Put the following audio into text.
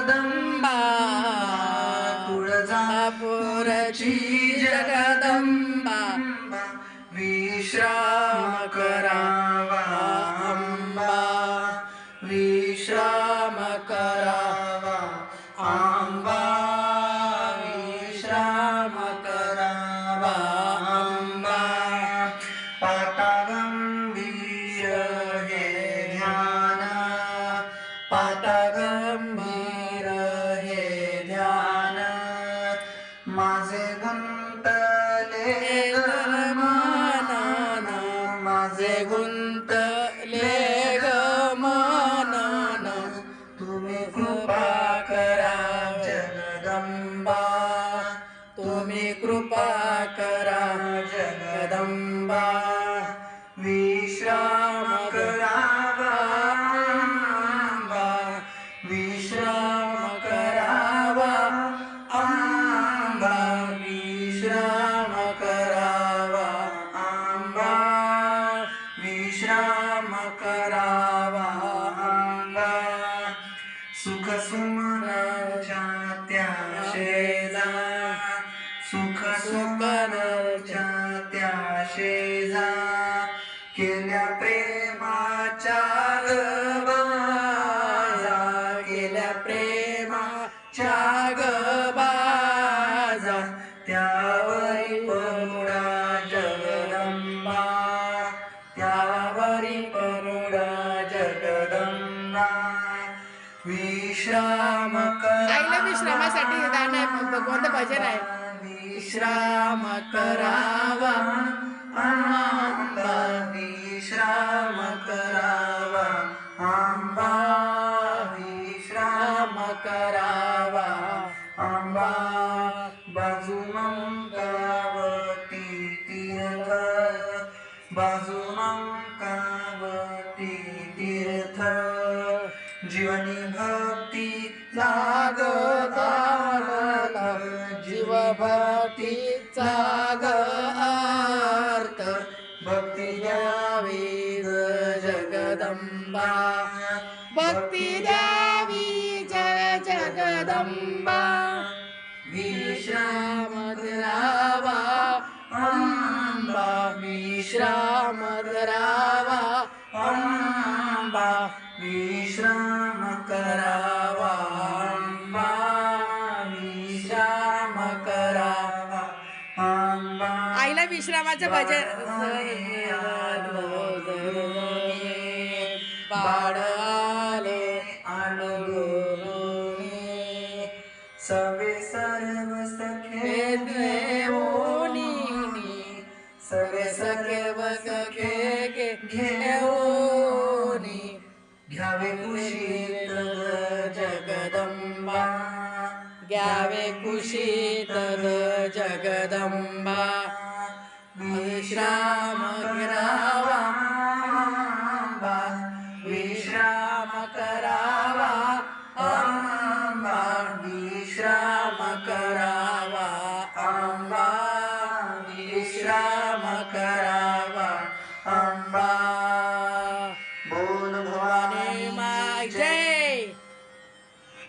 जगदंबा तुळजापुरची जगदंबा विश्राम करा. গুণ सुख सुमनाच्या त्या शेजा. सुख सुमनाच्या त्या शेजा. केल्या प्रेम विश्राम आईला विश्रामासाठी गाणं आहे भगवंत भजन आहे. विश्राम करावा आंबा विश्राम करावा आंबा विश्राम करावा आंबा बाजू मंगावती तीर्थ. बाजू मंगावती तीर्थ. जीवनी भक्ती ग भक्तिदा वीर जगदम्बा। भक्तिदा वी जगदम्बा। विश्रामर रावाम्बा विश्रामर रावाम्बा विश्राम विश्रामाचं भजन बाळ आले अणगुरुनी. सवे सर्व सखे देवोनी. सवे सर्व सखे घेऊनी घ्यावे कुशीत जगदंबा. घ्यावे कुशीत जगदंबा. विश्राम करावा अंबा विश्राम करावा अंबा विश्राम करावा